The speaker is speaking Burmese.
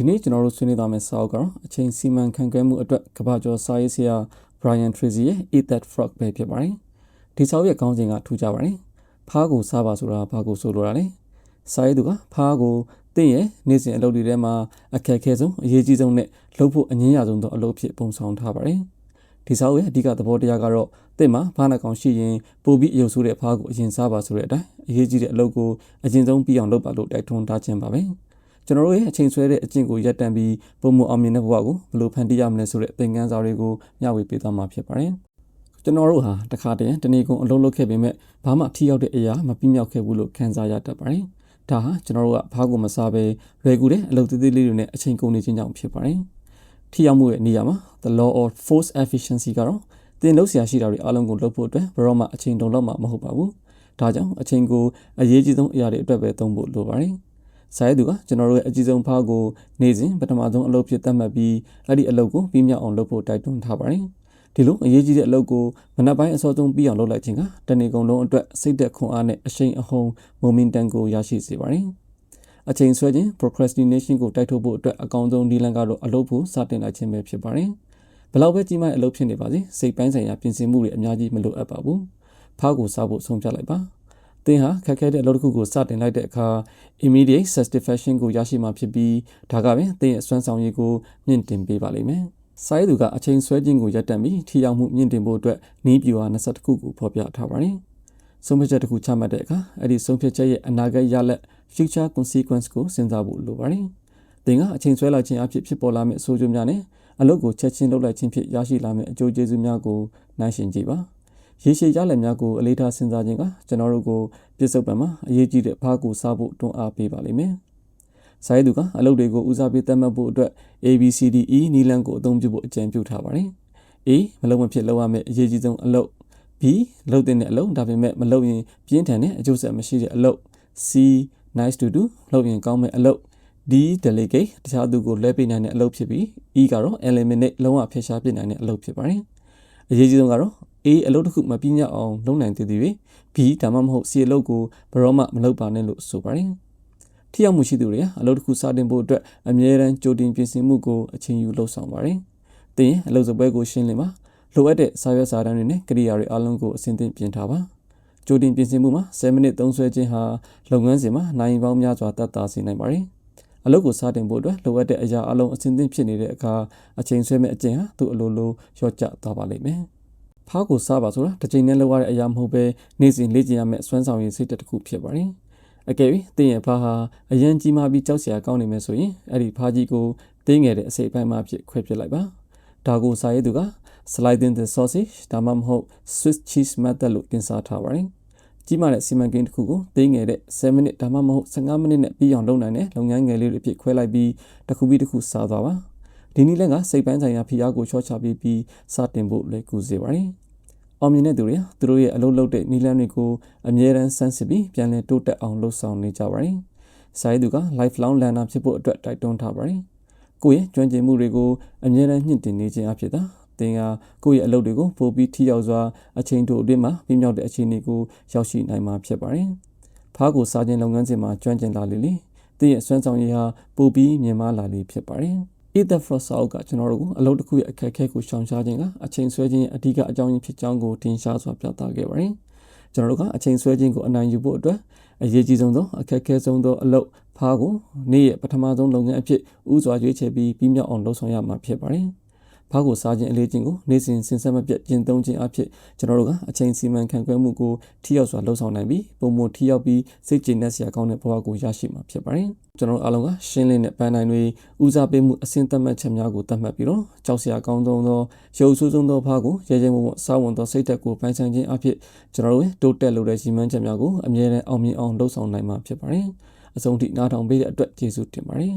ဒီနေ့ကျွန်တော်တို့ဆွေးနွေးသွားမယ့်စာအုပ်ကတော့အချိန်စီမံခန့်ခွဲမှုအတွက်ကမ္ဘာကျော်စာရေးဆရာ Brian Tracy ရဲ့ Eat That Frog ပဲဖြစ်ပါတယ်ဒီစာအုပ်ရဲ့ခေါင်းစဉ်ကထူးခြားပါတယ်ဖားကိုစားပါဆိုတာဘာကိုဆိုလိုတာလဲစာရေးသူကဖားကိုတင့်ရဲ့နေ့စဉ်အလုပ်တွေထဲမှာအခက်အခဲဆုံးအရေးကြီးဆုံးနဲ့လုပ်ဖို့အငင်းရဆုံးသောအလုပ်ဖြစ်ပုံဆောင်ထားပါတယ်ဒီစာအုပ်ရဲ့အဓိကသဘောတရားကတော့တင့်မှာဖားနှကောင်ရှိရင်ပိုပြီးအယုတ်ဆိုးတဲ့ဖားကိုအရင်စားပါဆိုတဲ့အတိုင်းအရေးကြီးတဲ့အလုပ်ကိုအရင်ဆုံးပြီးအောင်လုပ်ပါလို့တိုက်တွန်းထားခြင်းပါပဲ။ ကျွန်တော်တို့ရဲ့အချိန်ဆွဲတဲ့အကျင့်ကိုရပ်တန့်ပြီးပုံမှုအောင်မြင်တဲ့ဘဝကိုဘယ်လိုဖန်တီးရမလဲဆိုတဲ့သင်ခန်းစာတွေကိုမျှဝေပေးသွားမှာဖြစ်ပါတယ်။ကျွန်တော်တို့ဟာတခါတည်းတနေ့ကုန်အလုံးလုပ်ခဲ့ပေမဲ့ဘာမှထိရောက်တဲ့အရာမပြည့်မြောက်ခဲ့ဘူးလို့ခံစားရတတ်ပါတယ်။ဒါဟာကျွန်တော်တို့ကဘာကိုမစားပဲလွယ်ကူတဲ့အလုပ်သေးသေးလေးတွေနဲ့အချိန်ကုန်နေခြင်းကြောင့်ဖြစ်ပါတယ်။ထိရောက်မှုရဲ့နေရာမှာ the law of force efficiency ကတော့တင်လို့ဆရာရှိတာတွေအားလုံးကိုလုပ်ဖို့အတွက်ဘယ်တော့မှအချိန်တုံလောက်မှာမဟုတ်ပါဘူး။ဒါကြောင့်အချိန်ကိုအရေးကြီးဆုံးအရာတွေအတွက်ပဲသုံးဖို့လိုပါတယ်။ စာရေးသူကကျွန်တော်တို့ရဲ့အကြီးဆုံးဖားကိုနေ့စဉ်ပထမဆုံးအလုပ်ဖြစ်သတ်မှတ်ပြီးအဲ့ဒီအလုပ်ကိုပြီးမြောက်အောင်လုပ်ဖို့တိုက်တွန်းထားပါတယ်ဒီလိုအရေးကြီးတဲ့အလုပ်ကိုမနက်ပိုင်းအစောဆုံးပြီးအောင်လုပ်လိုက်ခြင်းကတနေ့ကုန်လုံးအတွက်စိတ်သက်ခွန်အားနဲ့အရှိန်အဟုန် momentum ကိုရရှိစေပါတယ်အချိန်ဆွဲခြင်း procrastination ကိုတိုက်ထုတ်ဖို့အတွက်အကောင်းဆုံးနည်းလမ်းကတော့အလုပ်ဖို့စတင်လိုက်ခြင်းပဲဖြစ်ပါတယ်ဘလောက်ပဲကြီးမားတဲ့အလုပ်ဖြစ်နေပါစေစိတ်ပိုင်းဆိုင်ရာပြင်ဆင်မှုတွေအများကြီးမလိုအပ်ပါဘူးဖားကိုစားဖို့ဆုံးဖြတ်လိုက်ပါ သင်ဟာခက်ခဲတဲ့အလုပ်တစ်ခုကိုစတင်လိုက်တဲ့အခါ immediate satisfaction ကိုရရှိမှာဖြစ်ပြီးဒါကပင်သင်ရဲ့စွမ်းဆောင်ရည်ကိုမြင့်တင်ပေးပါလိမ့်မယ်။စာရေးသူကအချိန်ဆွဲခြင်းကိုရပ်တန့်ပြီးထိရောက်မှုမြင့်တင်ဖို့အတွက်နည်းပြဟာ20ခုကိုဖော်ပြထားပါတယ်။ဆုံးဖြတ်ချက်တစ်ခုချမှတ်တဲ့အခါအဲ့ဒီဆုံးဖြတ်ချက်ရဲ့အနာဂတ်ရလဒ် future consequence ကိုစဉ်းစားဖို့လိုပါတယ်။သင်ကအချိန်ဆွဲလိုက်ခြင်းအဖြစ်ဖြစ်ပေါ်လာမယ့်အဆိုးကျိုးများနဲ့အလုပ်ကိုချက်ချင်းလုပ်လိုက်ခြင်းဖြင့်ရရှိလာမယ့်အကျိုးကျေးဇူးများကိုနှိုင်းယှဉ်ကြည့်ပါ။ ရေရှည်ရလဒ်များကိုအလေးထားစဉ်းစားခြင်းကကျွန်တော်တို့ကိုပြစ်စုံပံမှာအရေးကြီးတဲ့ဘာကိုစားဖို့တွန်းအားပေးပါလိမ့်မယ်။စာရေးသူကအလုပ်တွေကိုဦးစားပေးသတ်မှတ်ဖို့အတွက် ABCDE နီလန်းကိုအသုံးပြုဖို့အကြံပြုထားပါတယ်။ A မလုပ်မဖြစ်လုပ်ရမယ့်အရေးကြီးဆုံးအလုပ် B လုပ်တဲ့အလုပ်ဒါပေမဲ့မလုပ်ရင်ပြင်းထန်တဲ့အကျိုးဆက်မရှိတဲ့အလုပ် C nice to do လုပ်ရင်ကောင်းမယ့်အလုပ် D delegate တခြားသူကိုလဲပေးနိုင်တဲ့အလုပ်ဖြစ်ပြီး E ကတော့ eliminate လုံးဝဖယ်ရှားပြစ်နိုင်တဲ့အလုပ်ဖြစ်ပါတယ်။အရေးကြီးဆုံးကတော့ A အလုပ်တစ်ခုမပြည့်ညတ်အောင်လုပ်နိုင်သေးသည် B ဒါမှမဟုတ် C အလုပ်ကိုဘယ်တော့မှမလုပ်ပါနဲ့လို့ဆိုပါတယ်။ထိရောက်မှုရှိသူတွေကအလုပ်တစ်ခုစတင်ဖို့အတွက်အမြဲတမ်းကြိုတင်ပြင်ဆင်မှုကိုအချိန်ယူလှုပ်ဆောင်ပါတယ်။သင်အလုပ်စပွဲကိုရှင်းလင်းပါလိုအပ်တဲ့စာရွက်စာတမ်းတွေနဲ့ကိရိယာတွေအားလုံးကိုအစဉ်သင့်ပြင်ထားပါ။ကြိုတင်ပြင်ဆင်မှုမှာ7မိနစ်သုံးဆွဲခြင်းဟာလုပ်ငန်းစဉ်မှာနိုင်ပေါင်းများစွာတတ်တာစေနိုင်ပါတယ်။အလုပ်ကိုစတင်ဖို့အတွက်လိုအပ်တဲ့အရာအလုံးအစဉ်သင့်ဖြစ်နေတဲ့အခါအချိန်ဆွဲမဲ့အကျင့်ဟာသူ့အလိုလိုလျော့ကျသွားပါလိမ့်မယ်။ ဖားကိုစားပါဆိုတာတစ်ချိန်နဲ့လောက်ရတဲ့အရာမဟုတ်ပဲနေ့စဉ်လေ့ကျင့်ရမယ့်စွမ်းဆောင်ရည်စိတ်တစ်ခုဖြစ်ပါတယ်။အကယ်၍သင်ရဲ့ဖားဟာအရင်ကြီးမားပြီးကြောက်စရာကောင်းနေမယ်ဆိုရင်အဲ့ဒီဖားကြီးကိုတင်းငယ်တဲ့အစိပ်ပိုင်းမှဖြစ်ခွဲပစ်လိုက်ပါ။ဒါကိုစားရသူက sliding the sausage ဒါမှမဟုတ် Swiss cheese method လို့တင်စားထားပါတယ်။ကြီးမားတဲ့စီမံကိန်းတစ်ခုကိုတင်းငယ်တဲ့7မိနစ်ဒါမှမဟုတ်15မိနစ်နဲ့ပြီးအောင်လုပ်နိုင်တဲ့လုပ်ငန်းငယ်လေးတွေအဖြစ်ခွဲလိုက်ပြီးတစ်ခုပြီးတစ်ခုစားသွားပါ။ ဒီနည်းလမ်းကစိတ်ပိုင်းဆိုင်ရာဖိအားကိုချော့ချပေးပြီးစတင်ဖို့လွယ်ကူစေပါတယ်။အောင်မြင်တဲ့သူတွေသူတို့ရဲ့အလုပ်လုပ်တဲ့နည်းလမ်းတွေကိုအမြဲတမ်းစမ်းစစ်ပြီးပြန်လည်တိုးတက်အောင်လှုပ်ဆောင်နေကြပါတယ်။စာရေးသူက lifelong learner ဖြစ်ဖို့အတွက်တိုက်တွန်းထားပါတယ်။ကိုယ့်ရဲ့ကျွမ်းကျင်မှုတွေကိုအမြဲတမ်းမြင့်တင်နေခြင်းအဖြစ်သာသင်ကကိုယ့်ရဲ့အလုပ်တွေကိုပိုပြီးထိရောက်စွာအချိန်တိုအတွင်းမှာပြင်းမြောက်တဲ့အခြေအနေကိုရောက်ရှိနိုင်မှာဖြစ်ပါတယ်။ဖားကိုစားခြင်းလုပ်ငန်းစဉ်မှာကျွမ်းကျင်လာလေလေသင်ရဲ့စွမ်းဆောင်ရည်ဟာပိုပြီးမြင့်မားလာလေဖြစ်ပါတယ်။ Ether Frost စာအုပ်ကကျွန်တော်တို့ကိုအလုပ်တစ်ခုရဲ့အခက်အခဲကိုရှောင်ရှားခြင်းကအချိန်ဆွဲခြင်းအဓိကအကြောင်းရင်းဖြစ်ကြောင်းကိုတင်ရှားစွာပြသခဲ့ပါတယ်။ကျွန်တော်တို့ကအချိန်ဆွဲခြင်းကိုအနိုင်ယူဖို့အတွက်အရေးကြီးဆုံးသောအခက်အခဲဆုံးသောအလုပ်ဖားကိုနေ့ရဲ့ပထမဆုံးလုပ်ငန်းအဖြစ်ဥစွာရွေးချယ်ပြီးပြီးမြောက်အောင်လုပ်ဆောင်ရမှာဖြစ်ပါတယ်။ ဖားကိုစားခြင်းအလေးခြင်းကိုနေ့စဉ်စဉ်ဆက်မပြတ်ကျင့်သုံးခြင်းအဖြစ်ကျွန်တော်တို့ကအချိန်စီမံခန့်ခွဲမှုကိုထိရောက်စွာလှုပ်ဆောင်နိုင်ပြီးပုံမှန်ထိရောက်ပြီးစိတ်ကျေနပ်စရာကောင်းတဲ့ဘဝကိုရရှိမှာဖြစ်ပါတယ်ကျွန်တော်တို့အားလုံးကရှင်းလင်းတဲ့ပန်းတိုင်းတွေဦးစားပေးမှုအဆင့်သတ်မှတ်ချက်များကိုသတ်မှတ်ပြီးတော့ကြောက်စရာကောင်းဆုံးသောရုပ်ဆိုးဆုံးသောဖားကိုရဲရဲမုံမစောင့်ဝင်သောစိတ်သက်ကိုပိုင်ဆိုင်ခြင်းအဖြစ်ကျွန်တော်တို့ရဲ့တိုးတက်လို့တဲ့ရည်မှန်းချက်များကိုအမြဲတမ်းအောင်မြင်အောင်လှုပ်ဆောင်နိုင်မှာဖြစ်ပါတယ်အဆုံးထိနားထောင်ပေးတဲ့အတွက်ကျေးဇူးတင်ပါတယ်